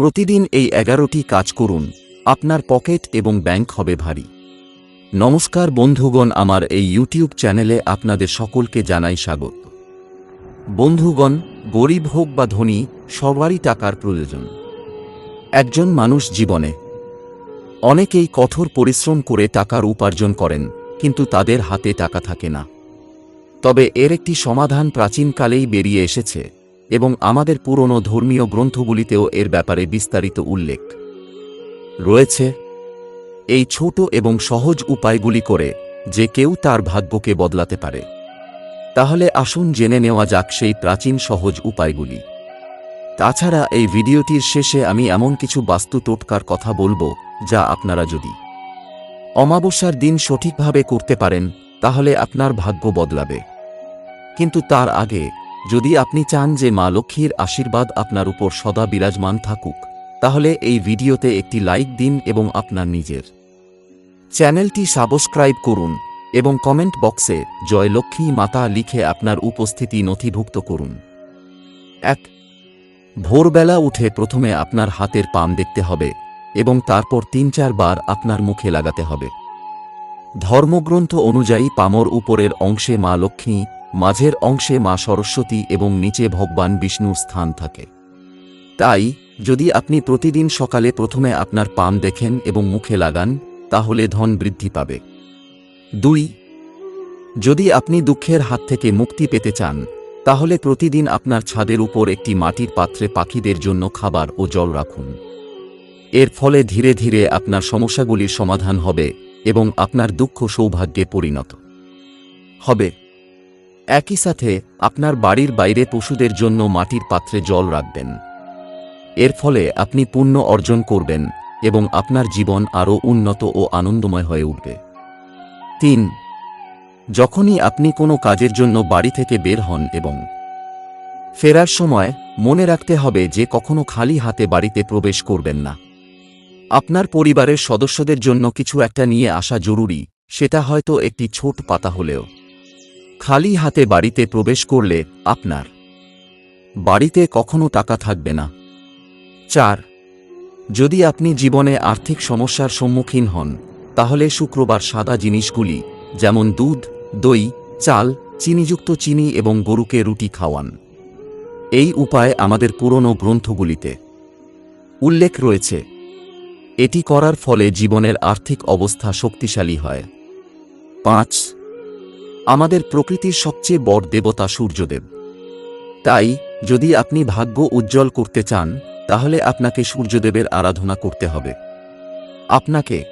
প্রতিদিন এই এগারোটি কাজ করুন, আপনার পকেট এবং ব্যাংক হবে ভারী। নমস্কার বন্ধুগণ, আমার এই ইউটিউব চ্যানেলে আপনাদের সকলকে জানাই স্বাগত। বন্ধুগণ, গরিব হোক বা ধনী, সবারই টাকার প্রয়োজন। একজন মানুষ জীবনে অনেকেই কঠোর পরিশ্রম করে টাকার উপার্জন করেন, কিন্তু তাদের হাতে টাকা থাকে না। তবে এর একটি সমাধান প্রাচীনকালেই বেরিয়ে এসেছে। এবং আমাদের পুরনো ধর্মীয় গ্রন্থগুলিতেও এর ব্যাপারে বিস্তারিত উল্লেখ। রয়েছে, এই ছোট এবং সহজ উপায়গুলি করে যে কেউ তার ভাগ্যকে বদলাতে পারে। তাহলে আসুন জেনে নেওয়া যাক সেই প্রাচীন সহজ উপায়গুলি। তাছাড়া এই ভিডিওটির শেষে আমি এমন কিছু বাস্তু টোটকার কথা বলব, যা আপনারা যদি অমাবস্যার দিন সঠিকভাবে করতে পারেন, তাহলে আপনার ভাগ্য বদলাবে। কিন্তু তার আগে যদি আপনি চান যে মা লক্ষ্মীর আশীর্বাদ আপনার উপর সদা বিরাজমান থাকুক, তাহলে এই ভিডিওতে একটি লাইক দিন এবং আপনার নিজের চ্যানেলটি সাবস্ক্রাইব করুন এবং কমেন্ট বক্সে জয় লক্ষ্মী মাতা লিখে আপনার উপস্থিতি নথিভুক্ত করুন। এক, ভোরবেলা উঠে প্রথমে আপনার হাতের পাম দেখতে হবে এবং তারপর তিন চারবার আপনার মুখে লাগাতে হবে। ধর্মগ্রন্থ অনুযায়ী পামর উপরের অংশে মা লক্ষ্মী মাঝের অংশে মা সরস্বতী এবং নিচে ভগবান বিষ্ণুর স্থান থাকে। তাই, যদি আপনি প্রতিদিন সকালে প্রথমে আপনার পাম দেখেন এবং মুখে লাগান, তাহলে ধন বৃদ্ধি পাবে। দুই, যদি আপনি দুঃখের হাত থেকে মুক্তি পেতে চান, তাহলে প্রতিদিন আপনার ছাদের উপর একটি মাটির পাত্রে পাখিদের জন্য খাবার ও জল রাখুন। এর ফলে ধীরে ধীরে আপনার সমস্যাগুলির সমাধান হবে এবং আপনার দুঃখ সৌভাগ্যে পরিণত হবে। একই সাথে, আপনার বাড়ির বাইরে পশুদের জন্য মাটির পাত্রে জল রাখবেন। এর ফলে আপনি পুণ্য অর্জন করবেন এবং আপনার জীবন আরও উন্নত ও আনন্দময় হয়ে উঠবে। তিন, যখনই আপনি কোনো কাজের জন্য বাড়ি থেকে বের হন এবং ফেরার সময় মনে রাখতে হবে যে কখনো খালি হাতে বাড়িতে প্রবেশ করবেন না। আপনার পরিবারের সদস্যদের জন্য কিছু একটা নিয়ে আসা জরুরি, সেটা হয়তো একটি ছোট পাতা হলেও। খালি হাতে বাড়িতে প্রবেশ করলে আপনার বাড়িতে কখনো টাকা থাকবে না। চার, যদি আপনি জীবনে আর্থিক সমস্যার সম্মুখীন হন, তাহলে শুক্রবার সাদা জিনিসগুলি, যেমন দুধ, দই, চাল, চিনিযুক্ত চিনি এবং গরুকে রুটি খাওয়ান। এই উপায় আমাদের পুরনো গ্রন্থগুলিতে উল্লেখ রয়েছে। এটি করার ফলে জীবনের আর্থিক অবস্থা শক্তিশালী হয়। পাঁচ আমাদের প্রকৃতির সবচেয়ে বড় দেবতা সূর্যদেব। তাই, যদি আপনি ভাগ্য উজ্জ্বল করতে চান, তাহলে আপনাকে সূর্যদেবের আরাধনা করতে হবে। আপনাকে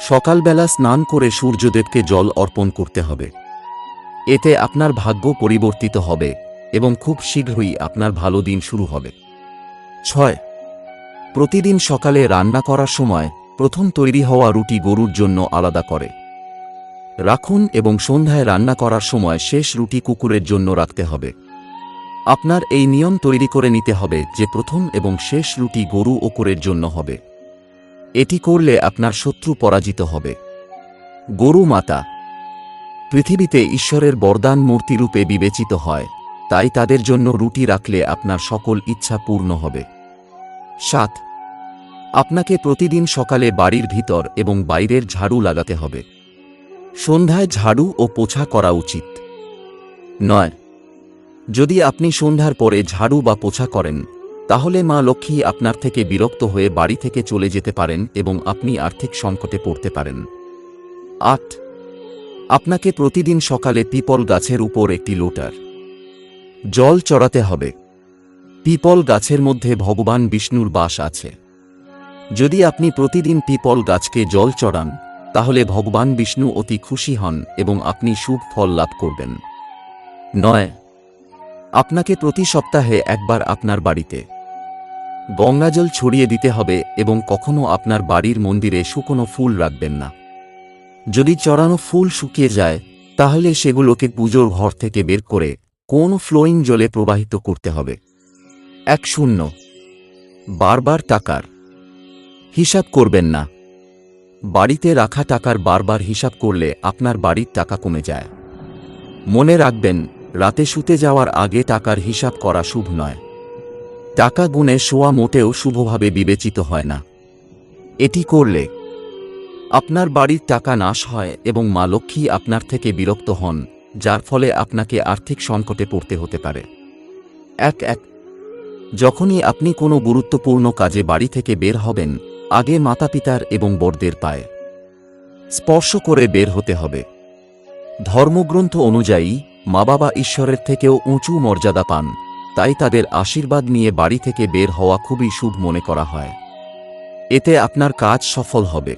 সকালবেলা স্নান করে সূর্যদেবকে জল অর্পণ করতে হবে। এতে আপনার ভাগ্য পরিবর্তিত হবে এবং খুব শীঘ্রই আপনার ভালো দিন শুরু হবে। ছয়, প্রতিদিন সকালে রান্না করার সময় প্রথম তৈরি হওয়া রুটি গরুর জন্য আলাদা করে। রাখুন এবং সন্ধ্যায় রান্না করার সময় শেষ রুটি কুকুরের জন্য রাখতে হবে। আপনার এই নিয়ম তৈরি করে নিতে হবে যে প্রথম এবং শেষ রুটি গরু ও কুকুরের জন্য হবে। এটি করলে আপনার শত্রু পরাজিত হবে। গরু মাতা, পৃথিবীতে ঈশ্বরের বরদান মূর্তিরূপে বিবেচিত হয়, তাই তাদের জন্য রুটি রাখলে আপনার সকল ইচ্ছা পূর্ণ হবে। সাত, আপনাকে প্রতিদিন সকালে বাড়ির ভিতর এবং বাইরের ঝাড়ু লাগাতে হবে। সন্ধ্যায় ঝাড়ু ও পোছা করা উচিত। নয়। যদি আপনি সন্ধ্যার পরে ঝাড়ু বা পোছা করেন, তাহলে মা লক্ষ্মী আপনার থেকে বিরক্ত হয়ে বাড়ি থেকে চলে যেতে পারেন এবং আপনি আর্থিক সংকটে পড়তে পারেন। আট। আপনাকে প্রতিদিন সকালে পিপল গাছের উপর একটি লোটার। জল চড়াতে হবে। পিপল গাছের মধ্যে ভগবান বিষ্ণুর বাস আছে। যদি আপনি প্রতিদিন পিপল গাছকে জল চড়ান তাহলে ভগবান বিষ্ণু অতি খুশি হন এবং আপনি শুভ ফল লাভ করবেন। নয়, আপনাকে প্রতি সপ্তাহে একবার আপনার বাড়িতে গঙ্গাজল ছড়িয়ে দিতে হবে এবং কখনো আপনার বাড়ির মন্দিরে শুকনো ফুল রাখবেন না। যদি চড়ানো ফুল শুকিয়ে যায়, তাহলে সেগুলোকে পুজোর ঘর থেকে বের করে কোন ফ্লোয়িং জলে প্রবাহিত করতে হবে। এক শূন্য, বারবার টাকার হিসাব করবেন না। বাড়িতে রাখা টাকার বারবার হিসাব করলে আপনার বাড়ির টাকা কমে যায়। মনে রাখবেন, রাতে শুতে যাওয়ার আগে টাকার হিসাব করা শুভ নয়। টাকা গুণে শোয়া মোটেও শুভভাবে বিবেচিত হয় না। এটি করলে আপনার বাড়ির টাকা নাশ হয় এবং মা লক্ষ্মী আপনার থেকে বিরক্ত হন, যার ফলে আপনাকে আর্থিক সংকটে পড়তে হতে পারে। এক এক, যখনই আপনি কোনো গুরুত্বপূর্ণ কাজে বাড়ি থেকে বের হবেন আগে মাতাপিতার এবং বড়দের পায়ে। স্পর্শ করে বের হতে হবে। ধর্মগ্রন্থ অনুযায়ী মা বাবা ঈশ্বরের থেকেও উঁচু মর্যাদা পান, তাই তাদের আশীর্বাদ নিয়ে বাড়ি থেকে বের হওয়া খুবই শুভ মনে করা হয়। এতে আপনার কাজ সফল হবে।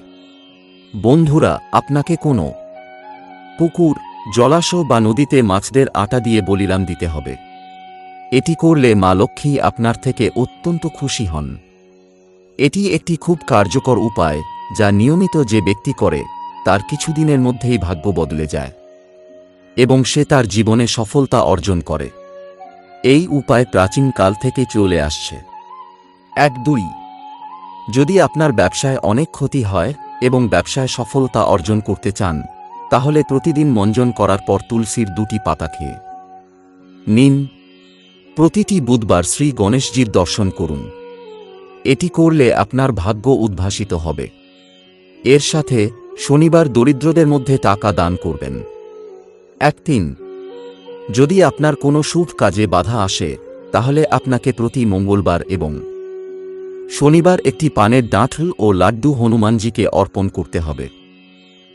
বন্ধুরা, আপনাকে কোনো পুকুর, জলাশয় বা নদীতে মাছদের আটা দিয়ে বলিলাম দিতে হবে। এটি করলে মা লক্ষ্মী আপনার থেকে অত্যন্ত খুশি হন। এটি একটি খুব কার্যকর উপায়, যা নিয়মিত যে ব্যক্তি করে, তার কিছুদিনের মধ্যেই ভাগ্য বদলে যায়। এবং সে তার জীবনে সফলতা অর্জন করে। এই উপায় প্রাচীনকাল থেকে চলে আসছে। এক দুই। যদি আপনার ব্যবসায় অনেক ক্ষতি হয়, এবং ব্যবসায় সফলতা অর্জন করতে চান, তাহলে প্রতিদিন মঞ্জন করার পর তুলসীর দুটি পাতা খেয়ে নিন। প্রতিটি বুধবার শ্রী গণেশজির দর্শন করুন। এটি করলে আপনার ভাগ্য উদ্ভাসিত হবে। এর সাথে শনিবার দরিদ্রদের মধ্যে টাকা দান করবেন। এক তিন যদি আপনার কোনো শুভ কাজে বাধা আসে, তাহলে আপনাকে প্রতি মঙ্গলবার এবং শনিবার একটি পানের ডাঁঠল ও লাড্ডু হনুমানজিকে অর্পণ করতে হবে।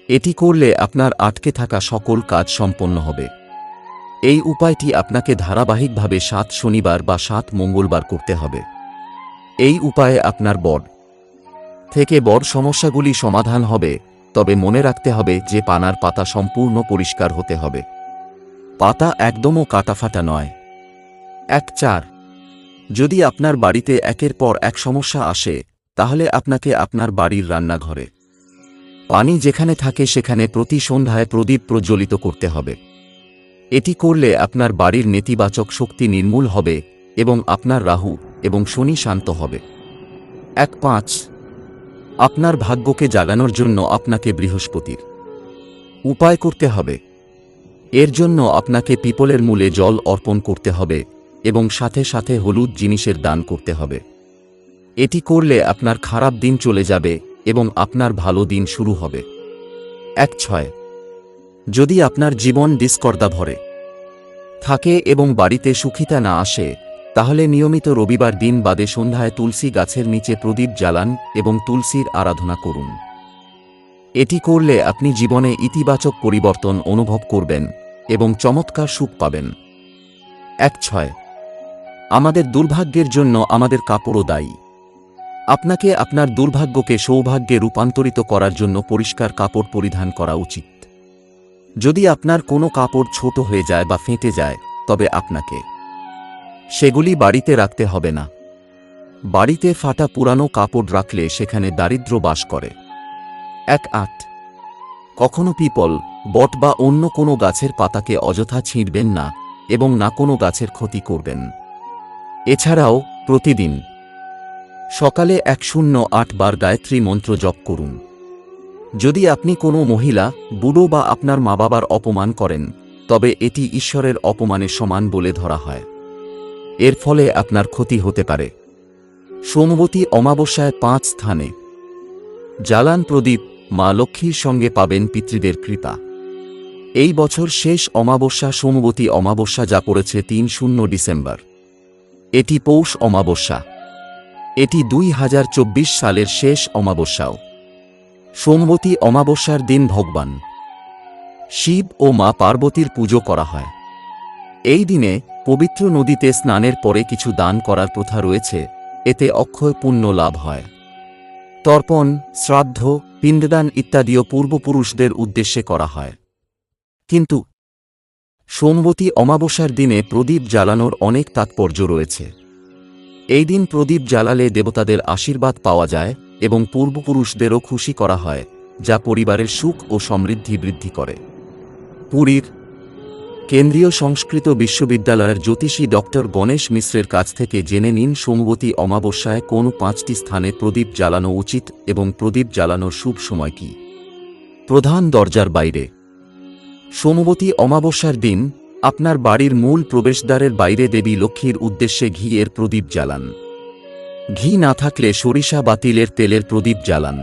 এটি করলে আপনার আটকে থাকা সকল কাজ সম্পন্ন হবে। এই উপায়টি আপনাকে ধারাবাহিকভাবে সাত শনিবার বা সাত মঙ্গলবার করতে হবে। এই উপায়ে আপনার বড় থেকে বড় সমস্যাগুলি সমাধান হবে, তবে মনে রাখতে হবে যে পানার পাতা সম্পূর্ণ পরিষ্কার হতে হবে। পাতা একদমও কাটাফাটা নয়। এক চার। যদি আপনার বাড়িতে একের পর এক সমস্যা আসে, তাহলে আপনাকে আপনার বাড়ির রান্নাঘরে। পানি যেখানে থাকে সেখানে প্রতি সন্ধ্যায় প্রদীপ প্রজ্বলিত করতে হবে। এটি করলে আপনার বাড়ির নেতিবাচক শক্তি নির্মূল হবে এবং আপনার রাহু এবং শনি শান্ত হবে। এক পাঁচ, আপনার ভাগ্যকে জাগানোর জন্য আপনাকে বৃহস্পতির। উপায় করতে হবে। এর জন্য আপনাকে পিপলের মূলে জল অর্পণ করতে হবে এবং সাথে সাথে হলুদ জিনিসের দান করতে হবে। এটি করলে আপনার খারাপ দিন চলে যাবে এবং আপনার ভালো দিন শুরু হবে। এক ছয়, যদি আপনার জীবন ডিসকর্দা ভরে, থাকে এবং বাড়িতে সুখিতা না আসে তাহলে নিয়মিত রবিবার দিন বাদে সন্ধ্যায় তুলসী গাছের নিচে প্রদীপ জ্বালান এবং তুলসীর আরাধনা করুন। এটি করলে আপনি জীবনে ইতিবাচক পরিবর্তন অনুভব করবেন এবং চমৎকার সুখ পাবেন। এক ছয়, আমাদের দুর্ভাগ্যের জন্য আমাদের কাপড়ও দায়ী। আপনাকে আপনার দুর্ভাগ্যকে সৌভাগ্যে রূপান্তরিত করার জন্য পরিষ্কার কাপড় পরিধান করা উচিত। যদি আপনার কোনো কাপড় ছোট হয়ে যায় বা ফেঁটে যায়, তবে আপনাকে সেগুলি বাড়িতে রাখতে হবে না। বাড়িতে ফাটা পুরানো কাপড় রাখলে সেখানে দারিদ্র বাস করে। এক আট। কখনো পিপল, বট বা অন্য কোনো গাছের পাতাকে অযথা ছিঁড়বেন না এবং না কোনো গাছের ক্ষতি করবেন। এছাড়াও, প্রতিদিন। সকালে এক শূন্য আট বার গায়ত্রী মন্ত্র জপ করুন। যদি আপনি কোনো মহিলা, বুড়ো বা আপনার মা বাবার অপমান করেন, তবে এটি ঈশ্বরের অপমানের সমান বলে ধরা হয়। এর ফলে আপনার ক্ষতি হতে পারে। সোমবতী অমাবস্যায় পাঁচ স্থানে। জালান প্রদীপ মা লক্ষ্মীর সঙ্গে পাবেন পিতৃদের কৃপা। এই বছর শেষ অমাবস্যা সোমবতী অমাবস্যা যা পড়েছে তিন শূন্য ডিসেম্বর। এটি পৌষ অমাবস্যা। এটি দুই হাজার চব্বিশ সালের শেষ অমাবস্যাও। সোমবতী অমাবস্যার দিন ভগবান। শিব ও মা পার্বতীর পুজো করা হয়। এই দিনে পবিত্র নদীতে স্নানের পরে কিছু দান করার প্রথা রয়েছে, এতে অক্ষয় পুণ্য লাভ হয়। তর্পণ, শ্রাদ্ধ, পিণ্ডদান ইত্যাদিও পূর্বপুরুষদের উদ্দেশ্যে করা হয়। কিন্তু সোমবতী অমাবস্যার দিনে প্রদীপ জ্বালানোর অনেক তাৎপর্য রয়েছে। এই দিন প্রদীপ জ্বালালে দেবতাদের আশীর্বাদ পাওয়া যায় এবং পূর্বপুরুষদেরও খুশি করা হয়, যা পরিবারের সুখ ও সমৃদ্ধি বৃদ্ধি করে। পুরীর কেন্দ্রীয় সংস্কৃত বিশ্ববিদ্যালয়ের জ্যোতিষী ডক্টর গণেশ মিশ্রের কাছ থেকে জেনে নিন সোমবতী অমাবস্যায় কোন পাঁচটি স্থানে প্রদীপ জ্বালানো উচিত এবং প্রদীপ জ্বালানোর শুভ সময় কি? প্রধান দরজার বাইরে। সোমবতী অমাবস্যার দিন, আপনার বাড়ির মূল প্রবেশদ্বারের বাইরে দেবী লক্ষ্মীর উদ্দেশ্যে ঘি এর প্রদীপ জ্বালান। ঘি না থাকলে সরিষা বা তিলের তেলের প্রদীপ জ্বালান।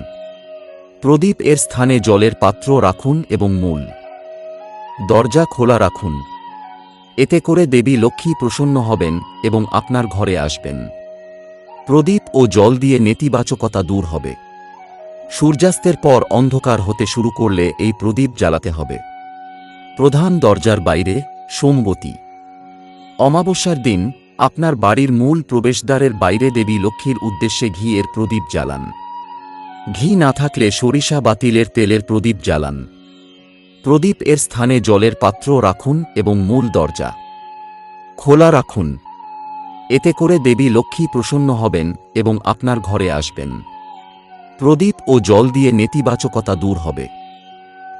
প্রদীপ এর স্থানে জলের পাত্র রাখুন এবং মূল দরজা খোলা রাখুন। এতে করে দেবী লক্ষ্মী প্রসন্ন হবেন এবং আপনার ঘরে আসবেন। প্রদীপ ও জল দিয়ে নেতিবাচকতা দূর হবে। সূর্যাস্তের পর অন্ধকার হতে শুরু করলে এই প্রদীপ জ্বালাতে হবে। প্রধান দরজার বাইরে সোমবতী। অমাবস্যার দিন আপনার বাড়ির মূল প্রবেশদ্বারের বাইরে দেবী লক্ষ্মীর উদ্দেশ্যে ঘি এর প্রদীপ জ্বালান। ঘি না থাকলে সরিষা বা তিলের তেলের প্রদীপ জ্বালান। প্রদীপ এর স্থানে জলের পাত্র রাখুন এবং মূল দরজা খোলা রাখুন। এতে করে দেবী লক্ষ্মী প্রসন্ন হবেন এবং আপনার ঘরে আসবেন। প্রদীপ ও জল দিয়ে নেতিবাচকতা দূর হবে।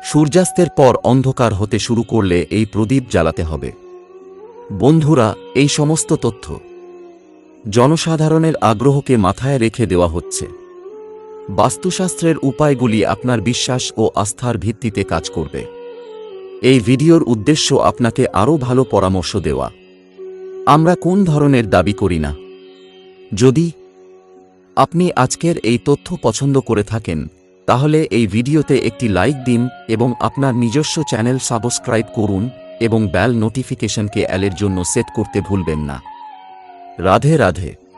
সূর্যাস্তের পর অন্ধকার হতে শুরু করলে এই প্রদীপ জ্বালাতে হবে। বন্ধুরা, এই সমস্ত তথ্য জনসাধারণের আগ্রহকে মাথায় রেখে দেওয়া হচ্ছে। বাস্তুশাস্ত্রের উপায়গুলি আপনার বিশ্বাস ও আস্থার ভিত্তিতে কাজ করবে। এই ভিডিওর উদ্দেশ্য আপনাকে আরও ভালো পরামর্শ দেওয়া। আমরা কোন ধরনের দাবি করি না? যদি আপনি আজকের এই তথ্য পছন্দ করে থাকেন, তাহলে এই ভিডিওতে একটি লাইক দিন এবং আপনার নিজস্ব চ্যানেল সাবস্ক্রাইব করুন এবং বেল নোটিফিকেশনকে অ্যালের জন্য সেট করতে ভুলবেন না। রাধে রাধে।